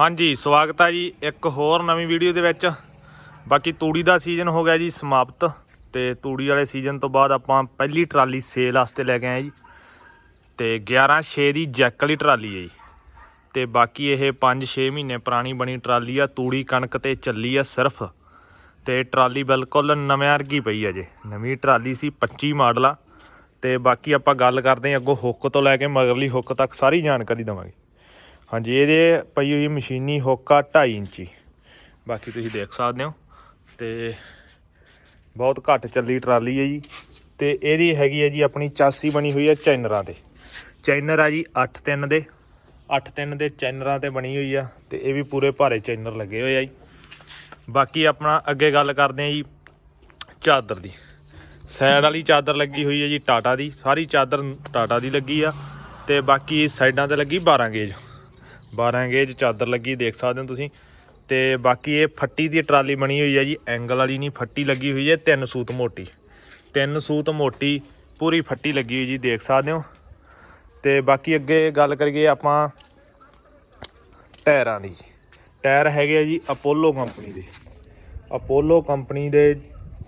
ਹਾਂਜੀ, ਸਵਾਗਤ ਹੈ ਜੀ ਇੱਕ ਹੋਰ ਨਵੀਂ ਵੀਡੀਓ ਦੇ ਵਿੱਚ। ਬਾਕੀ ਤੂੜੀ ਦਾ ਸੀਜ਼ਨ ਹੋ ਗਿਆ ਜੀ ਸਮਾਪਤ ਤੇ ਤੂੜੀ ਵਾਲੇ ਸੀਜ਼ਨ ਤੋਂ ਬਾਅਦ ਆਪਾਂ ਪਹਿਲੀ ਟਰਾਲੀ ਸੇਲ ਵਾਸਤੇ ਲੈ ਕੇ ਆਏ ਜੀ। ਤੇ 11 6 ਦੀ ਜੈਕ ਵਾਲੀ ਟਰਾਲੀ ਹੈ ਜੀ। ਤੇ ਬਾਕੀ ਇਹ 5-6 ਮਹੀਨੇ ਪੁਰਾਣੀ ਬਣੀ ਟਰਾਲੀ ਆ, ਤੂੜੀ ਕਣਕ ਤੇ ਚੱਲੀ ਆ ਸਿਰਫ। ਤੇ ਟਰਾਲੀ ਬਿਲਕੁਲ ਨਵੇਂ ਵਰਗੀ ਪਈ ਆ ਜੇ ਨਵੀਂ ਟਰਾਲੀ ਸੀ 25 ਮਾਡਲ ਆ। ਤੇ ਬਾਕੀ ਆਪਾਂ ਗੱਲ ਕਰਦੇ ਹਾਂ ਅੱਗੋਂ ਹੁੱਕ ਤੋਂ ਲੈ ਕੇ ਮਗਰਲੀ ਹੁੱਕ ਤੱਕ ਸਾਰੀ ਜਾਣਕਾਰੀ ਦਵਾਂਗੇ। ਹਾਂਜੀ, ਇਹਦੇ ਪਈ ਹੋਈ ਮਸ਼ੀਨੀ ਹੋਕਾ ਆ 2.5 ਇੰਚੀ। ਬਾਕੀ ਤੁਸੀਂ ਦੇਖ ਸਕਦੇ ਹੋ ਤੇ ਬਹੁਤ ਘੱਟ ਚੱਲੀ ਟਰਾਲੀ ਹੈ ਜੀ। ਤੇ ਇਹਦੀ ਹੈਗੀ ਹੈ ਜੀ ਆਪਣੀ ਚਾਸੀ ਬਣੀ ਹੋਈ ਹੈ ਚੈਨਰਾਂ ਤੇ। ਚੈਨਰ ਆ ਜੀ 8-3 ਦੇ। 8-3 ਦੇ ਚੈਨਰਾਂ ਤੇ ਬਣੀ ਹੋਈ ਆ ਤੇ ਇਹ ਵੀ ਪੂਰੇ ਭਾਰੇ ਚੈਨਰ ਲੱਗੇ ਹੋਏ ਆ ਜੀ। ਬਾਕੀ ਆਪਣਾ ਅੱਗੇ ਗੱਲ ਕਰਦੇ ਆ ਜੀ ਚਾਦਰ ਦੀ। ਸਾਈਡ ਵਾਲੀ ਚਾਦਰ ਲੱਗੀ ਹੋਈ ਹੈ ਜੀ ਟਾਟਾ ਦੀ। ਸਾਰੀ ਚਾਦਰ ਟਾਟਾ ਦੀ ਲੱਗੀ ਆ ਤੇ ਬਾਕੀ ਸਾਈਡਾਂ ਤੇ ਲੱਗੀ 12 ਗੇਜ। 12 ਗੇਜ ਚਾਦਰ ਲੱਗੀ, ਦੇਖ ਸਕਦੇ ਹੋ ਤੁਸੀਂ। ਤੇ ਬਾਕੀ ਇਹ ਫੱਟੀ ਦੀ ਟਰਾਲੀ ਬਣੀ ਹੋਈ ਹੈ ਜੀ, ਐਂਗਲ ਵਾਲੀ ਨਹੀਂ, ਫੱਟੀ ਲੱਗੀ ਹੋਈ ਹੈ, ਤਿੰਨ ਸੂਤ ਮੋਟੀ। ਤਿੰਨ ਸੂਤ ਮੋਟੀ, ਪੂਰੀ ਫੱਟੀ ਲੱਗੀ ਹੋਈ ਜੀ, ਦੇਖ ਸਕਦੇ ਹੋ। ਤੇ ਬਾਕੀ ਅੱਗੇ ਗੱਲ ਕਰੀਏ ਆਪਾਂ ਟਾਇਰਾਂ ਦੀ। ਟਾਇਰ ਹੈਗੇ ਆ ਜੀ ਅਪੋਲੋ ਕੰਪਨੀ ਦੇ। ਅਪੋਲੋ ਕੰਪਨੀ ਦੇ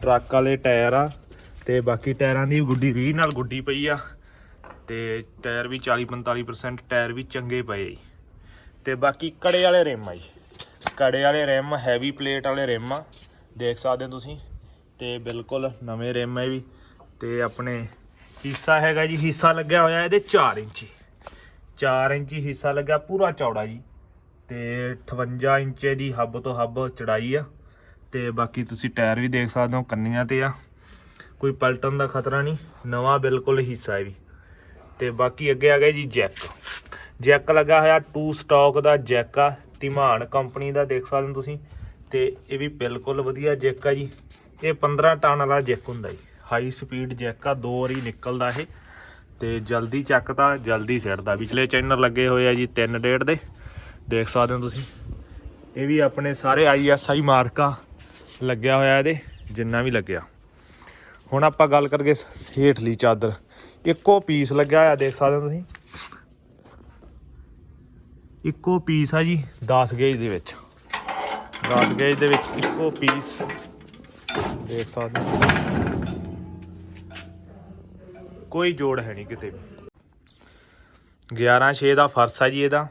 ਟਰੱਕ ਵਾਲੇ ਟਾਇਰ ਆ। ਤੇ ਬਾਕੀ ਟਾਇਰਾਂ ਦੀ ਗੁੱਡੀ ਰੀ ਨਾਲ ਗੁੱਡੀ ਪਈ ਆ। ਤੇ ਟਾਇਰ ਵੀ 40 45% ਟਾਇਰ ਵੀ ਚੰਗੇ ਪਏ ਜੀ। ਤੇ ਬਾਕੀ ਕੜੇ ਵਾਲੇ ਰਿਮ ਆ ਜੀ। ਕੜੇ ਵਾਲੇ ਰਿਮ ਹੈਵੀ ਪਲੇਟ ਵਾਲੇ ਰਿਮ ਆ, ਦੇਖ ਸਕਦੇ ਹੋ ਤੁਸੀਂ। ਤੇ ਬਿਲਕੁਲ ਨਵੇਂ ਰਿਮ ਹੈ ਵੀ। ਤੇ ਆਪਣੇ ਹਿੱਸਾ ਹੈਗਾ ਜੀ, ਹਿੱਸਾ ਲੱਗਿਆ ਹੋਇਆ ਇਹਦੇ 4 ਇੰਚੀ। 4 ਇੰਚੀ ਹਿੱਸਾ ਲੱਗਾ ਪੂਰਾ ਚੌੜਾ ਜੀ। ਤੇ 58 ਇੰਚ ਦੀ ਹੱਬ ਤੋਂ ਹੱਬ ਚੜਾਈ ਆ। ਤੇ ਬਾਕੀ ਤੁਸੀਂ ਟਾਇਰ ਵੀ ਦੇਖ ਸਕਦੇ ਹੋ, ਕੰਨੀਆਂ ਤੇ ਆ। ਕੋਈ ਪਲਟਣ ਦਾ ਖਤਰਾ ਨਹੀਂ, ਨਵਾਂ ਬਿਲਕੁਲ ਹਿੱਸਾ ਹੈ ਵੀ। ਤੇ ਬਾਕੀ ਅੱਗੇ ਆ ਗਿਆ ਜੀ ਜੈਕ। ਜੈਕ ਲੱਗਾ ਹੋਇਆ ਟੂ ਸਟਾਕ ਦਾ ਜੈਕ ਆ, ਧੀਮਾਨ ਕੰਪਨੀ ਦਾ ਦੇਖ ਸਕਦੇ ਹੋ ਤੁਸੀਂ, ਤੇ ਇਹ ਵੀ ਬਿਲਕੁਲ ਵਧੀਆ ਜੈਕ ਆ ਜੀ। ਇਹ 15 ਟਨ ਵਾਲਾ ਜੈਕ ਹੁੰਦਾ ਜੀ। ਹਾਈ ਸਪੀਡ ਜੈਕ ਆ, ਦੋ ਵਾਰੀ ਨਿਕਲਦਾ ਇਹ, ਤੇ ਜਲਦੀ ਚੱਕਦਾ, ਜਲਦੀ ਸਿੱਟਦਾ। ਪਿਛਲੇ ਚੈਨਲ ਲੱਗੇ ਹੋਏ ਆ ਜੀ 3 ਡੇਢ ਦੇ, ਦੇਖ ਸਕਦੇ ਹੋ ਤੁਸੀਂ। ਇਹ ਵੀ ਆਪਣੇ ਸਾਰੇ ਆਈਐਸਆਈ ਮਾਰਕਾ ਲੱਗਿਆ ਹੋਇਆ ਇਹਦੇ, ਜਿੰਨਾ ਵੀ ਲੱਗਿਆ। ਹੁਣ ਆਪਾਂ ਗੱਲ ਕਰਗੇ ਹੇਠਲੀ ਚਾਦਰ। ਇੱਕੋ ਪੀਸ ਲੱਗਿਆ ਹੋਇਆ, ਦੇਖ ਸਕਦੇ ਹੋ ਤੁਸੀਂ। ਇੱਕੋ ਪੀਸ ਆ ਜੀ 10 ਗੇਜ ਦੇ ਵਿੱਚ। 10 ਗੇਜ ਦੇ ਵਿੱਚ ਇੱਕੋ ਪੀਸ ਦੇਖ ਸਕਦੇ ਹੋ। ਕੋਈ ਜੋੜ ਹੈ ਨਹੀਂ ਕਿਤੇ ਵੀ। 11 6 ਦਾ ਫਰਸ਼ ਆ ਜੀ ਇਹਦਾ।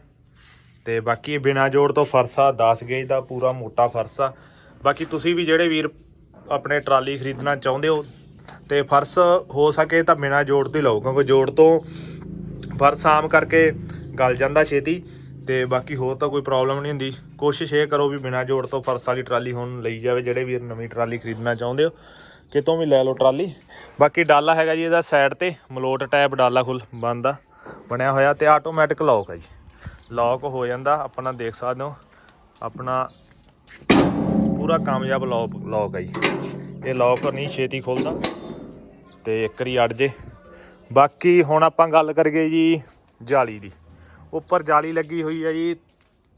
ਤੇ ਬਾਕੀ ਇਹ ਬਿਨਾ ਜੋੜ ਤੋਂ ਫਰਸ਼ ਆ 10 ਗੇਜ ਦਾ ਪੂਰਾ ਮੋਟਾ ਫਰਸ਼ ਆ। ਬਾਕੀ ਤੁਸੀਂ ਵੀ ਜਿਹੜੇ ਵੀਰ ਆਪਣੇ ਟਰਾਲੀ ਖਰੀਦਣਾ ਚਾਹੁੰਦੇ ਹੋ ਤੇ ਫਰਸ਼ ਹੋ ਸਕੇ ਤਾਂ ਬਿਨਾ ਜੋੜ ਤੇ ਲਓ, ਕਿਉਂਕਿ ਜੋੜ ਤੋਂ ਫਰਸ਼ ਆਮ ਕਰਕੇ ਗਲ ਜਾਂਦਾ ਛੇਤੀ। ਤੇ ਬਾਕੀ ਹੋਰ ਤਾਂ ਕੋਈ ਪ੍ਰੋਬਲਮ ਨਹੀਂ ਹੁੰਦੀ। ਕੋਸ਼ਿਸ਼ ਇਹ ਕਰੋ ਵੀ ਬਿਨਾਂ ਜੋੜ ਤੋਂ ਫਰਸ਼ ਵਾਲੀ ਟਰਾਲੀ ਹੁਣ ਲਈ ਜਾਵੇ, ਜਿਹੜੇ ਵੀਰ ਨਵੀਂ ਟਰਾਲੀ ਖਰੀਦਣਾ ਚਾਹੁੰਦੇ ਹੋ। ਕਿਤੋਂ ਵੀ ਲੈ ਲਓ ਟਰਾਲੀ। ਬਾਕੀ ਡਾਲਾ ਹੈਗਾ ਜੀ ਇਹਦਾ ਸਾਈਡ ਤੇ, ਮਲੋਟ ਟੈਬ ਡਾਲਾ ਖੁੱਲ ਬੰਦ ਬਣਿਆ ਹੋਇਆ ਤੇ ਆਟੋਮੈਟਿਕ ਲੌਕ ਹੈ ਜੀ। ਲੌਕ ਹੋ ਜਾਂਦਾ, ਆਪਣਾ ਦੇਖ ਸਕਦੇ ਹੋ। ਆਪਣਾ ਪੂਰਾ ਕਾਮਯਾਬ ਲੌਕ ਲੌਕ ਹੈ ਜੀ। ਇਹ ਲੌਕ ਨਹੀਂ, ਛੇਤੀ ਖੁੱਲਦਾ ਤੇ ਇੱਕ ਵਾਰੀ ਅੜ ਜੇ। ਬਾਕੀ ਹੁਣ ਆਪਾਂ ਗੱਲ ਕਰੀਏ ਜੀ ਜਾਲੀ ਦੀ। ਉੱਪਰ ਜਾਲੀ ਲੱਗੀ ਹੋਈ ਹੈ ਜੀ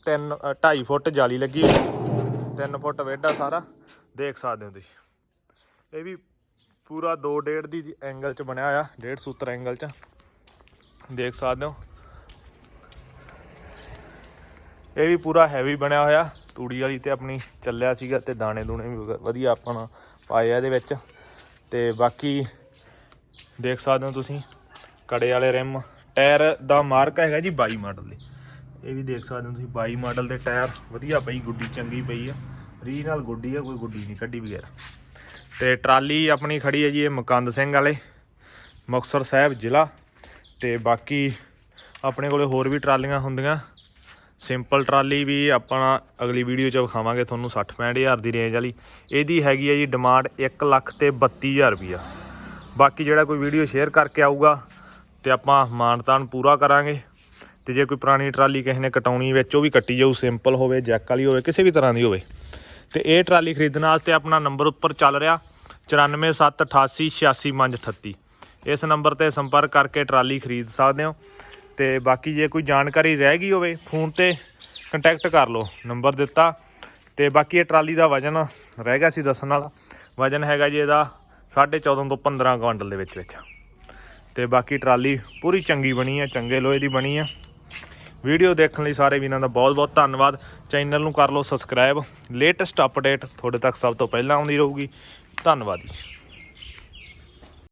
3 2.5 ਫੁੱਟ ਜਾਲੀ ਲੱਗੀ ਹੋਈ। 3 ਫੁੱਟ ਵੇਡਾ ਸਾਰਾ, ਦੇਖ ਸਕਦੇ ਹੋ ਤੁਸੀਂ। ਇਹ ਵੀ ਪੂਰਾ 2 ਡੇਢ ਦੀ ਐਂਗਲ ਚ ਬਣਿਆ ਹੋਇਆ, ਡੇਢ ਸੂਤਰ ਐਂਗਲ ਚ। ਦੇਖ ਸਕਦੇ ਹੋ। ਇਹ ਵੀ ਪੂਰਾ ਹੈਵੀ ਬਣਿਆ ਹੋਇਆ, ਤੂੜੀ ਵਾਲੀ ਤੇ ਆਪਣੀ ਚੱਲਿਆ ਸੀਗਾ ਤੇ ਦਾਣੇ ਦੂਣੇ ਵੀ ਵਧੀਆ ਆਪਣਾ ਪਾਏ ਆ ਇਹਦੇ ਵਿੱਚ। ਤੇ ਬਾਕੀ ਦੇਖ ਸਕਦੇ ਹੋ ਤੁਸੀਂ, ਕੜੇ ਵਾਲੇ ਰਿਮ ਟਾਇਰ ਦਾ ਮਾਰਕ ਹੈਗਾ ਜੀ 22 ਮਾਡਲ ਦੇ। ਇਹ ਵੀ ਦੇਖ ਸਕਦੇ ਹੋ ਤੁਸੀਂ 22 ਮਾਡਲ ਦੇ ਟਾਇਰ। ਵਧੀਆ ਪਈ, ਗੁੱਡੀ ਚੰਗੀ ਪਈ ਆ। ਰੀਜਨਲ ਗੁੱਡੀ ਆ, ਕੋਈ ਗੁੱਡੀ ਨਹੀਂ ਕੱਢੀ ਵਗੈਰਾ ਤੇ ਟਰਾਲੀ ਆਪਣੀ ਖੜੀ ਹੈ ਜੀ ਇਹ ਮਕੰਦ ਸਿੰਘ ਵਾਲੇ, ਮੁਕਤਸਰ ਸਾਹਿਬ ਜ਼ਿਲ੍ਹਾ। ਤੇ ਬਾਕੀ ਆਪਣੇ ਕੋਲੇ ਹੋਰ ਵੀ ਟਰਾਲੀਆਂ ਹੁੰਦੀਆਂ। ਸਿੰਪਲ ਟਰਾਲੀ ਵੀ ਆਪਾਂ ਅਗਲੀ ਵੀਡੀਓ 'ਚ ਵਿਖਾਵਾਂਗੇ ਤੁਹਾਨੂੰ 60 ਹਜ਼ਾਰ ਦੀ ਰੇਂਜ ਵਾਲੀ। ਇਹਦੀ ਹੈਗੀ ਹੈ ਜੀ ਡਿਮਾਂਡ 1 ਲੱਖ ਤੇ 32000 ਰੁਪਈਆ। ਬਾਕੀ ਜਿਹੜਾ ਕੋਈ ਵੀਡੀਓ ਸ਼ੇਅਰ ਕਰਕੇ ਆਊਗਾ ਤੇ ਆਪਾਂ ਮਾਨਤਾਨ ਪੂਰਾ ਕਰਾਂਗੇ। ਤੇ ਜੇ ਕੋਈ ਪੁਰਾਣੀ ਟਰਾਲੀ ਕਿਸੇ ਨੇ ਕਟਾਉਣੀ ਵਿੱਚ, ਉਹ ਵੀ ਕੱਟੀ ਜਾਊ ਸਿੰਪਲ ਹੋਵੇ, ਜੈਕ ਵਾਲੀ ਹੋਵੇ, ਕਿਸੇ ਵੀ ਤਰ੍ਹਾਂ ਦੀ ਹੋਵੇ। ਤੇ ਇਹ ਟਰਾਲੀ ਖਰੀਦਣ ਵਾਸਤੇ ਆਪਣਾ ਨੰਬਰ ਉੱਪਰ ਚੱਲ ਰਿਹਾ 9478866538 ਇਸ ਨੰਬਰ ਤੇ ਸੰਪਰਕ ਕਰਕੇ ਟਰਾਲੀ ਖਰੀਦ ਸਕਦੇ ਹੋ। ਤੇ ਬਾਕੀ ਜੇ ਕੋਈ ਜਾਣਕਾਰੀ ਰਹਿ ਗਈ ਹੋਵੇ, ਫੋਨ ਤੇ ਕੰਟੈਕਟ ਕਰ ਲਓ, ਨੰਬਰ ਦਿੱਤਾ। ਤੇ ਬਾਕੀ ਇਹ ਟਰਾਲੀ ਦਾ ਵਜਨ ਰਹਿ ਗਿਆ ਸੀ ਦੱਸਣ ਵਾਲਾ। ਵਜਨ ਹੈਗਾ ਜੀ ਇਹਦਾ 14.5 ਤੋਂ 15 ਕੁਇੰਟਲ ਦੇ ਵਿੱਚ ਵਿੱਚ। ਤੇ ਬਾਕੀ ਟਰਾਲੀ ਪੂਰੀ ਚੰਗੀ ਬਣੀ ਆ, ਚੰਗੇ ਲੋਹੇ ਦੀ ਬਣੀ ਆ। ਵੀਡੀਓ ਦੇਖਣ ਲਈ ਸਾਰੇ ਵੀਰਾਂ ਦਾ ਬਹੁਤ ਬਹੁਤ ਧੰਨਵਾਦ। ਚੈਨਲ ਨੂੰ ਕਰ ਲਓ ਸਬਸਕ੍ਰਾਈਬ ਲੇਟੈਸਟ ਅਪਡੇਟ ਤੁਹਾਡੇ ਤੱਕ ਸਭ ਤੋਂ ਪਹਿਲਾਂ ਆਉਂਦੀ ਰਹੂਗੀ। ਧੰਨਵਾਦ ਜੀ।